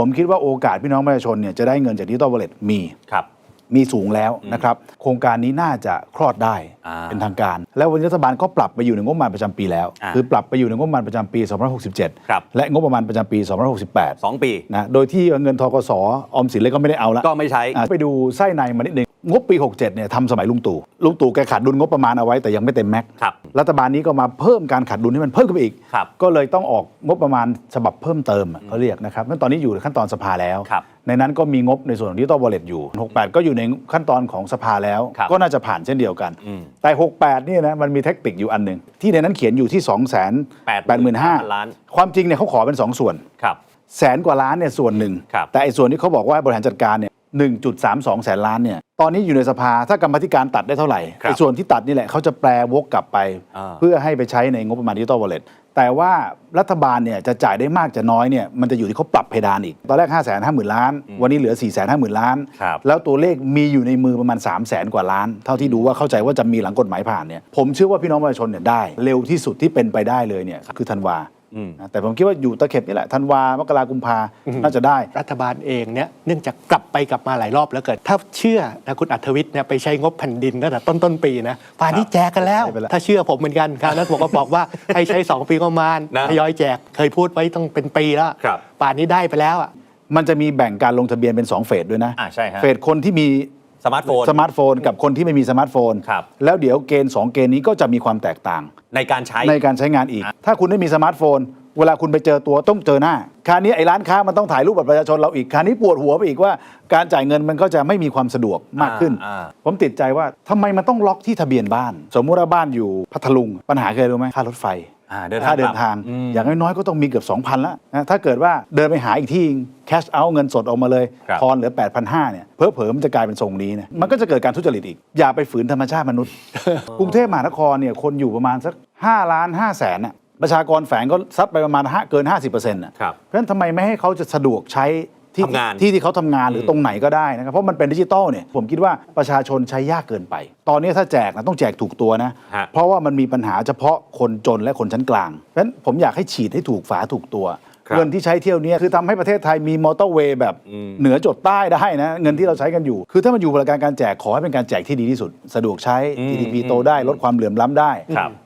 ผมคิดว่าโอกาสพี่น้องประชาชนเนี่ยจะได้เงินจากดิจิตอลวอลเล็ตมี ครับ มีสูงแล้วนะครับ โครงการนี้น่าจะคลอดได้อ่าเป็นทางการ แล้ววันนี้รัฐบาลก็ปรับไปอยู่ในงบประมาณประจำปีแล้ว อ่า คือปรับไปอยู่ในงบประมาณประจำปี ครับ2567 และงบประมาณประจำปี2568 สองปี นะโดยที่เงินทกสออมสินเลยก็ไม่ได้เอาละก็ไม่ใช้ อะไปดูไส้ในมานิดนึง งบปี 67เนี่ยทำสมัยลุงตู่ลุงตู่แกขาดดุลงบประมาณเอาไว้แต่ยังไม่เต็มแม็กซ์ครับรัฐบาลนี้ก็มาเพิ่มการขาดดุลให้มันเพิ่มขึ้นไปอีก ครับ ก็เลยต้องออกงบประมาณฉบับเพิ่มเติมอะเขาเรียกนะครับนั่นตอนนี้อยู่ในขั้นตอนสภาแล้ว ครับในนั้นก็มีงบในส่วนของดิจิตอลวอลเล็ตอยู่ 68 ก็อยู่ในขั้นตอนของสภาแล้ว ครับก็น่าจะผ่านเช่นเดียวกัน อืมแต่ 68เนี่ยนะมันมีเทคนิคอยู่อันหนึ่งที่ในนั้นเขียนอยู่ที่2 8 5 0 0 0ล้านความจริงเนี่ยเขาขอเป็น2ส่วน ครับ แสนกว่าล้านเนี่ยส่วนหนึ่ง ครับแต่ไอ้ส่วนที่เขาบอกว่าบริหารจัดการเนี่ย 1.32 แสนล้านเนี่ย ตอนนี้อยู่ในสภา ถ้ากรรมาธิการตัดได้เท่าไหร่ครับ ไอ้ส่วนที่ตัดนี่แหละเขาจะแปลวกกลับไป อ่า เพื่อให้ไปใช้ในงบประมาณดิจิตอลวอลเล็ตแต่ว่ารัฐบาลเนี่ยจะจ่ายได้มากจะน้อยเนี่ยมันจะอยู่ที่เขาปรับเพดานอีก ตอนแรก 5 5 0 0 0 0 ล้าน วันนี้เหลือ 4 5 0 0 0 0 ล้าน ครับ แล้วตัวเลขมีอยู่ในมือประมาณ 3 0 0แสนกว่าล้าน เท่าที่ดูว่าเข้าใจว่าจะมีหลังกฎหมายผ่านเนี่ยผมเชื่อว่าพี่น้องประชาชนเนี่ยได้ เร็วที่สุดที่เป็นไปได้เลยเนี่ยคือธันวาอืมนะ แต่ผมคิดว่าอยู่ตะเข็บนี่แหละธันวามกรากุมภาน่าจะได้ รัฐบาลเองเนี่ยเนื่องจากกลับไปกลับมาหลายรอบแล้วเกิด ถ้าเชื่อนะคุณอัธวิทย์เนี่ยไปใช้งบแผ่นดินตั้งแต่ต้นต้นๆปีนะป่านนี้แจกกันแล้วใช่ไปแล้ว ถ้าเชื่อผมเหมือนกันคราวนั้นผมก็บอกว่าให้ใช้ 2 ปีประมาณนะทยอยแจกเคยพูดไว้ต้องเป็นปีแล้วครับป่านนี้ได้ไปแล้วอะมันจะมีแบ่งการลงทะเบียนเป็น 2 เฟสด้วยนะอ่าใช่ฮะเฟสคนที่มี สมาร์ทโฟน สมาร์ทโฟนกับคนที่ไม่มีสมาร์ทโฟน ครับ แล้วเดี๋ยวเกณฑ์ 2 เกณฑ์นี้ก็จะมีความแตกต่าง ในการใช้ ในการใช้งานอีก ถ้าคุณไม่มีสมาร์ทโฟน เวลาคุณไปเจอตัวต้องเจอหน้า คราวนี้ไอ้ร้านค้ามันต้องถ่ายรูปบัตรประชาชนเราอีก คราวนี้ปวดหัวไปอีกว่าการจ่ายเงินมันก็จะไม่มีความสะดวกมากขึ้น อ่าอ่า ผมติดใจว่าทำไมมันต้องล็อกที่ทะเบียนบ้าน สมมุติว่าบ้านอยู่พัทลุง ปัญหาเคยรู้ไหมค่ารถไฟอ่าเดินทาง ค่าเดินทางอืมอย่างน้อยๆก็ต้องมีเกือบ 2,000แล้วนะถ้าเกิดว่าเดินไปหาอีกที่แคชเอาเงินสดออกมาเลยครับทอนเหลือ 8,500เนี่ยเพอเพอๆมันจะกลายเป็นทรงนี้นะมันก็จะเกิดการทุจริตอีก อย่าไปฝืนธรรมชาติมนุษย์ กรุงเทพมหานครเนี่ยคนอยู่ประมาณสัก5ล้าน5แสนน่ะประชากรแฝงก็ซัดไปประมาณห้าเกิน 50%น่ะครับเพราะฉะนั้นทำไมไม่ให้เขาจะสะดวกใช้ ที่ทำงานที่ที่เขาทำงานหรือตรงไหนก็ได้นะครับ เพราะมันเป็นดิจิตอลเนี่ยผมคิดว่าประชาชนใช้ยากเกินไป ตอนนี้ถ้าแจกนะต้องแจกถูกตัวนะ ฮะ เพราะว่ามันมีปัญหาเฉพาะคนจนและคนชั้นกลาง เพราะฉะนั้นผมอยากให้ฉีดให้ถูกฝาถูกตัว ครับเงินที่ใช้เที่ยวเนี้คือทำให้ประเทศไทยมีมอเตอร์เวย์แบบอืม เหนือจดใต้ได้นะ เงินที่เราใช้กันอยู่ คือถ้ามันอยู่บริการการแจกขอให้เป็นการแจกที่ดีที่สุด สะดวกใช้อืม GDP โตได้ลดความเหลื่อมล้ำได้ ครับ